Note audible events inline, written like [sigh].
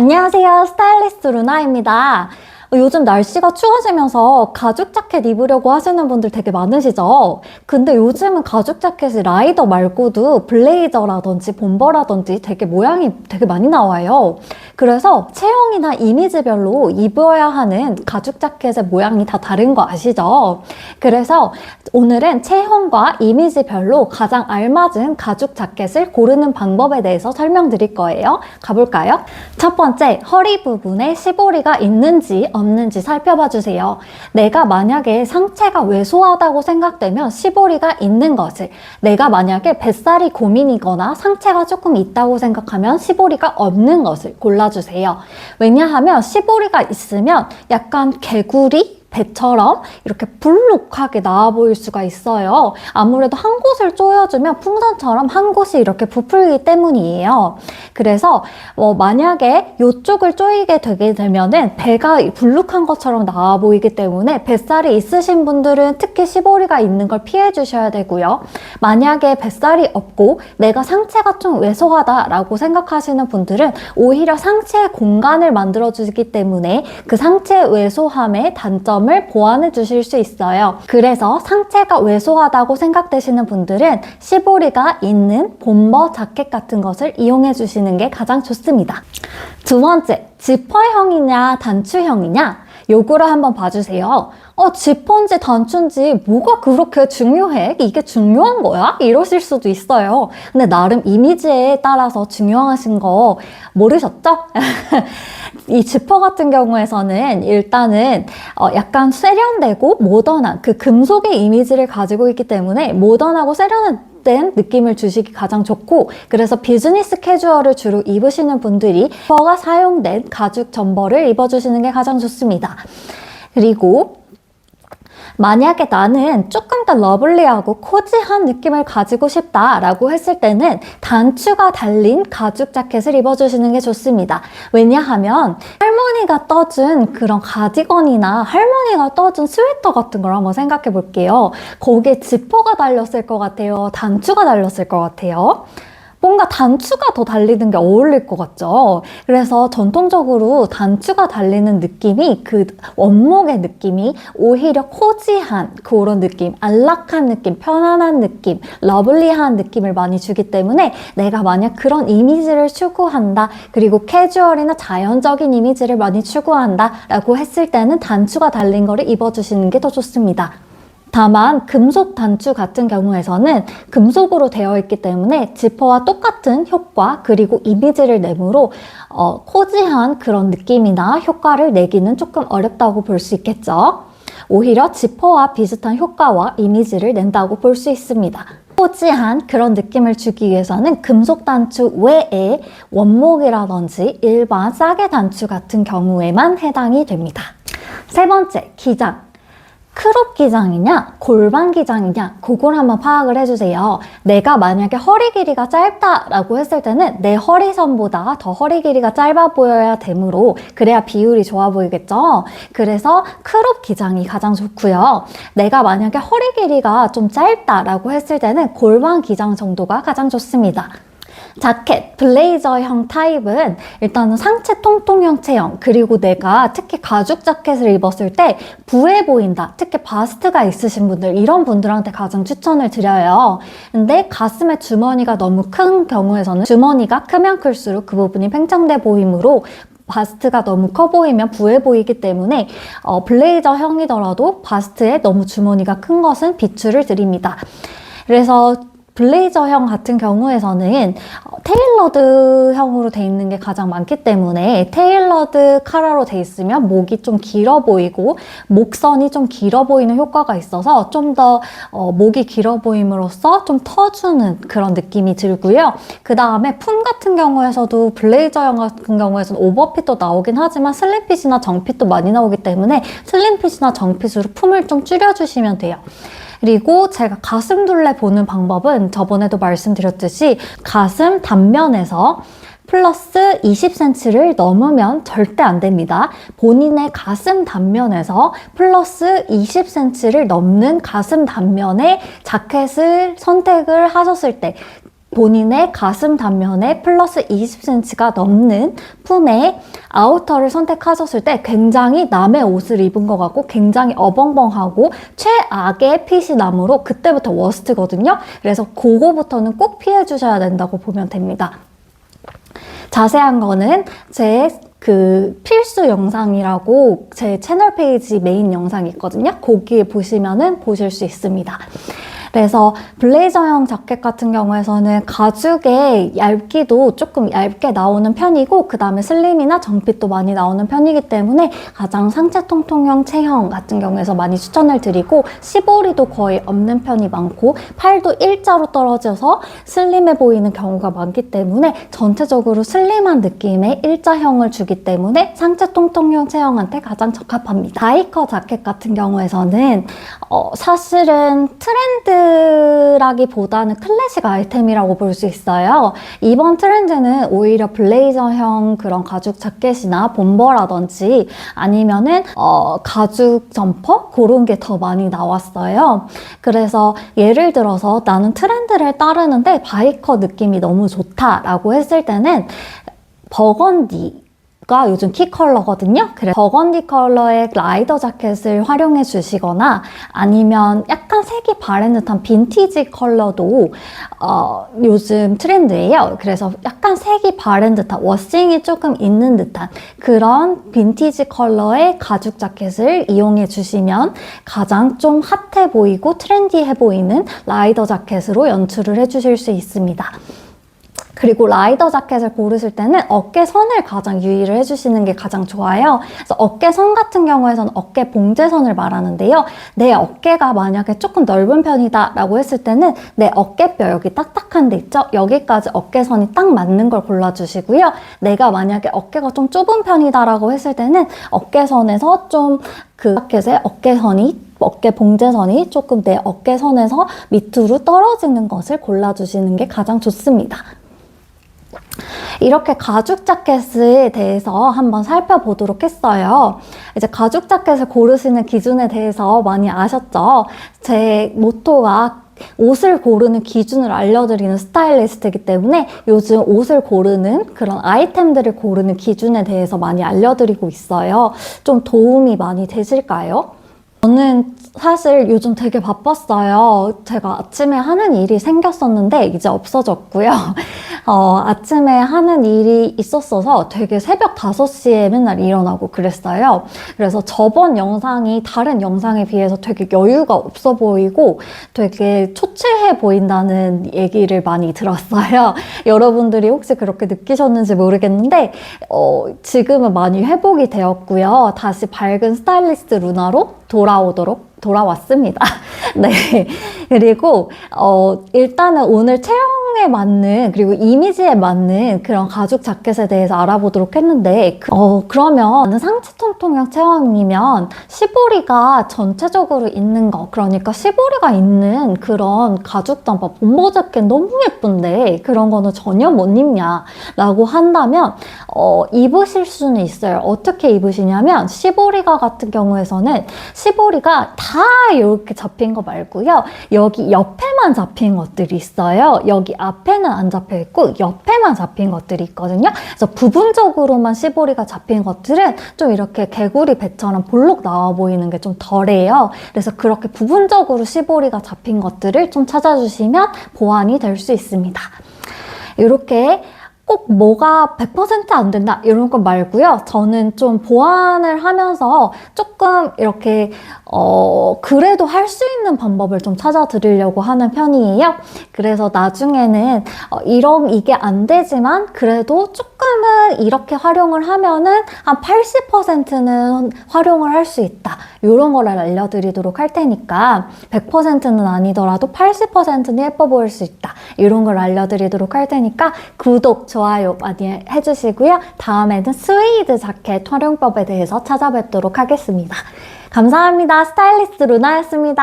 안녕하세요. 스타일리스트 루나입니다. 어, 요즘 날씨가 추워지면서 가죽 자켓 입으려고 하시는 분들 되게 많으시죠? 근데 요즘은 가죽 자켓이 라이더 말고도 블레이저라든지 bomber라든지 되게 모양이 되게 많이 나와요. 그래서 체형이나 이미지별로 입어야 하는 가죽 자켓의 모양이 다 다른 거 아시죠? 그래서 오늘은 체형과 이미지별로 가장 알맞은 가죽 자켓을 고르는 방법에 대해서 설명드릴 거예요. 가볼까요? 첫 번째, 허리 부분에 시보리가 있는지 없는지 살펴봐 주세요. 내가 만약에 상체가 왜소하다고 생각되면 시보리가 있는 것을, 내가 만약에 뱃살이 고민이거나 상체가 조금 있다고 생각하면 시보리가 없는 것을 골라주세요. 왜냐하면 시보리가 있으면 약간 개구리? 배처럼 이렇게 불룩하게 나와 보일 수가 있어요. 아무래도 한 곳을 조여주면 풍선처럼 한 곳이 이렇게 부풀기 때문이에요. 그래서 어, 만약에 이쪽을 조이게 되게 되면은 배가 불룩한 것처럼 나와 보이기 때문에 뱃살이 있으신 분들은 특히 시보리가 있는 걸 피해 주셔야 되고요. 만약에 뱃살이 없고 내가 상체가 좀 왜소하다라고 생각하시는 분들은 오히려 상체의 공간을 만들어 주기 때문에 그 상체 왜소함의 단점 점을 보완해 주실 수 있어요. 그래서 상체가 왜소하다고 생각되시는 분들은 시보리가 있는 bomber 자켓 같은 것을 이용해 주시는 게 가장 좋습니다. 두 번째, 지퍼형이냐 단추형이냐 요거를 한번 봐주세요. 어, 지퍼인지 단추인지 뭐가 그렇게 중요해? 이게 중요한 거야? 이러실 수도 있어요. 근데 나름 이미지에 따라서 중요하신 거 모르셨죠? [laughs] 이 지퍼 같은 경우에서는 일단은 어, 약간 세련되고 모던한 그 금속의 이미지를 가지고 있기 때문에 모던하고 세련한 된 느낌을 주시기 가장 좋고 그래서 비즈니스 캐주얼을 주로 입으시는 분들이 퍼가 사용된 가죽 점퍼를 입어주시는 게 가장 좋습니다. 그리고 만약에 나는 조금 더 러블리하고 코지한 느낌을 가지고 싶다라고 했을 때는 단추가 달린 가죽 자켓을 입어주시는 게 좋습니다. 왜냐하면 할머니가 떠준 그런 가디건이나 할머니가 떠준 스웨터 같은 걸 한번 생각해 볼게요. 거기에 지퍼가 달렸을 것 같아요. 단추가 달렸을 것 같아요. 뭔가 단추가 더 달리는 게 어울릴 것 같죠. 그래서 전통적으로 단추가 달리는 느낌이 그 원목의 느낌이 오히려 코지한 그런 느낌, 안락한 느낌, 편안한 느낌, 러블리한 느낌을 많이 주기 때문에 내가 만약 그런 이미지를 추구한다, 그리고 캐주얼이나 자연적인 이미지를 많이 추구한다 라고 했을 때는 단추가 달린 거를 입어주시는 게 더 좋습니다. 다만 금속 단추 같은 경우에서는 금속으로 되어 있기 때문에 지퍼와 똑같은 효과 그리고 이미지를 내므로 어, 코지한 그런 느낌이나 효과를 내기는 조금 어렵다고 볼 수 있겠죠. 오히려 지퍼와 비슷한 효과와 이미지를 낸다고 볼 수 있습니다. 코지한 그런 느낌을 주기 위해서는 금속 단추 외에 원목이라든지 일반 싸게 단추 같은 경우에만 해당이 됩니다. 세 번째, 기장. 크롭 기장이냐 골반 기장이냐 그걸 한번 파악을 해주세요. 내가 만약에 허리 길이가 짧다라고 했을 때는 내 허리선보다 더 허리 길이가 짧아 보여야 되므로 그래야 비율이 좋아 보이겠죠. 그래서 크롭 기장이 가장 좋고요. 내가 만약에 허리 길이가 좀 짧다라고 했을 때는 골반 기장 정도가 가장 좋습니다. 자켓, 블레이저형 타입은 일단은 상체 통통형 체형 그리고 내가 특히 가죽 자켓을 입었을 때 부해 보인다. 특히 바스트가 있으신 분들 이런 분들한테 가장 추천을 드려요. 근데 가슴에 주머니가 너무 큰 경우에서는 주머니가 크면 클수록 그 부분이 팽창돼 보이므로 바스트가 너무 커 보이면 부해 보이기 때문에 어, 블레이저형이더라도 바스트에 너무 주머니가 큰 것은 비추를 드립니다. 그래서 블레이저형 같은 경우에서는 어, 테일러드형으로 돼 있는 게 가장 많기 때문에 테일러드 카라로 돼 있으면 목이 좀 길어 보이고 목선이 좀 길어 보이는 효과가 있어서 좀더 어, 목이 길어 보임으로써 좀 터주는 그런 느낌이 들고요. 그 다음에 품 같은 경우에서도 블레이저형 같은 경우에서는 오버핏도 나오긴 하지만 슬림핏이나 정핏도 많이 나오기 때문에 슬림핏이나 정핏으로 품을 좀 줄여주시면 돼요. 그리고 제가 가슴 둘레 보는 방법은 저번에도 말씀드렸듯이 가슴 단면에서 플러스 20cm를 넘으면 절대 안 됩니다. 본인의 가슴 단면에서 플러스 20cm를 넘는 가슴 단면의 자켓을 선택을 하셨을 때 본인의 가슴 단면에 플러스 20cm가 넘는 품의 아우터를 선택하셨을 때 굉장히 남의 옷을 입은 것 같고 굉장히 어벙벙하고 최악의 핏이 나므로 그때부터 워스트거든요. 그래서 그거부터는 꼭 피해 주셔야 된다고 보면 됩니다. 자세한 거는 제 그 필수 영상이라고 제 채널 페이지 메인 영상이 있거든요. 거기에 보시면은 보실 수 있습니다. 그래서 블레이저형 자켓 같은 경우에서는 가죽의 얇기도 조금 얇게 나오는 편이고 그 다음에 슬림이나 정핏도 많이 나오는 편이기 때문에 가장 상체 통통형 체형 같은 경우에서 많이 추천을 드리고 시보리도 거의 없는 편이 많고 팔도 일자로 떨어져서 슬림해 보이는 경우가 많기 때문에 전체적으로 슬림한 느낌의 일자형을 주기 때문에 상체 통통형 체형한테 가장 적합합니다. 바이커 자켓 같은 경우에서는 어, 사실은 트렌드 라기보다는 클래식 아이템이라고 볼 수 있어요. 이번 트렌드는 오히려 블레이저형 그런 가죽 자켓이나 bomber라든지 아니면은 어, 가죽 점퍼 그런 게 더 많이 나왔어요. 그래서 예를 들어서 나는 트렌드를 따르는데 바이커 느낌이 너무 좋다라고 했을 때는 버건디 가 요즘 키 컬러거든요. 그래서 버건디 컬러의 라이더 자켓을 활용해 주시거나 아니면 약간 색이 바랜 듯한 빈티지 컬러도 어, 요즘 트렌드예요. 그래서 약간 색이 바랜 듯한 워싱이 조금 있는 듯한 그런 빈티지 컬러의 가죽 자켓을 이용해 주시면 가장 좀 핫해 보이고 트렌디해 보이는 라이더 자켓으로 연출을 해 주실 수 있습니다. 그리고 라이더 자켓을 고르실 때는 어깨선을 가장 유의를 해주시는 게 가장 좋아요. 그래서 어깨선 같은 경우에서는 어깨 봉제선을 말하는데요. 내 어깨가 만약에 조금 넓은 편이다 라고 했을 때는 내 어깨뼈 여기 딱딱한 데 있죠? 여기까지 어깨선이 딱 맞는 걸 골라주시고요. 내가 만약에 어깨가 좀 좁은 편이다 라고 했을 때는 어깨선에서 좀그 자켓의 어깨선이 어깨 봉제선이 조금 내 어깨선에서 밑으로 떨어지는 것을 골라주시는 게 가장 좋습니다. 이렇게 가죽 자켓에 대해서 한번 살펴보도록 했어요. 이제 가죽 자켓을 고르시는 기준에 대해서 많이 아셨죠? 제 모토가 옷을 고르는 기준을 알려드리는 스타일리스트이기 때문에 요즘 옷을 고르는 그런 아이템들을 고르는 기준에 대해서 많이 알려드리고 있어요. 좀 도움이 많이 되실까요? 저는 사실 요즘 되게 바빴어요. 제가 아침에 하는 일이 생겼었는데 이제 없어졌고요. [laughs] 어, 아침에 하는 일이 있었어서 되게 새벽 5시에 맨날 일어나고 그랬어요. 그래서 저번 영상이 다른 영상에 비해서 되게 여유가 없어 보이고 되게 초췌해 보인다는 얘기를 많이 들었어요. [laughs] 여러분들이 혹시 그렇게 느끼셨는지 모르겠는데 어, 지금은 많이 회복이 되었고요. 다시 밝은 스타일리스트 루나로 돌아오도록 돌아왔습니다. [laughs] 네. 그리고, 어, 일단은 오늘 체형에 맞는, 그리고 이미지에 맞는 그런 가죽 자켓에 대해서 알아보도록 했는데, 그- 어, 그러면 상체 통통형 체형이면 시보리가 전체적으로 있는 거, 그러니까 시보리가 있는 그런 가죽 잠바, 본보 자켓 너무 예쁜데, 그런 거는 전혀 못 입냐 라고 한다면, 어, 입으실 수는 있어요. 어떻게 입으시냐면, 시보리가 같은 경우에서는 시보리가 다 이렇게 잡힌 거 말고요. 여기 옆에만 잡힌 것들이 있어요. 여기 앞에는 안 잡혀 있고 옆에만 잡힌 것들이 있거든요. 그래서 부분적으로만 시보리가 잡힌 것들은 좀 이렇게 개구리 배처럼 볼록 나와 보이는 게 좀 덜해요. 그래서 그렇게 부분적으로 시보리가 잡힌 것들을 좀 찾아주시면 보완이 될 수 있습니다. 이렇게 꼭 뭐가 100%안 된다 이런 거 말고요. 저는 좀 보완을 하면서 조금 이렇게 어 그래도 할 수 있는 방법을 좀 찾아 드리려고 하는 편이에요. 그래서 나중에는 어, 이런 이게 안 되지만 그래도 조금은 이렇게 활용을 하면은 한 80%는 활용을 할 수 있다. 이런 거를 알려드리도록 할 테니까 100%는 아니더라도 80%는 예뻐 보일 수 있다. 이런 걸 알려드리도록 할 테니까 구독, 좋아요 많이 해주시고요. 다음에는 스웨이드 자켓 활용법에 대해서 찾아뵙도록 하겠습니다. 감사합니다. 스타일리스트 루나였습니다.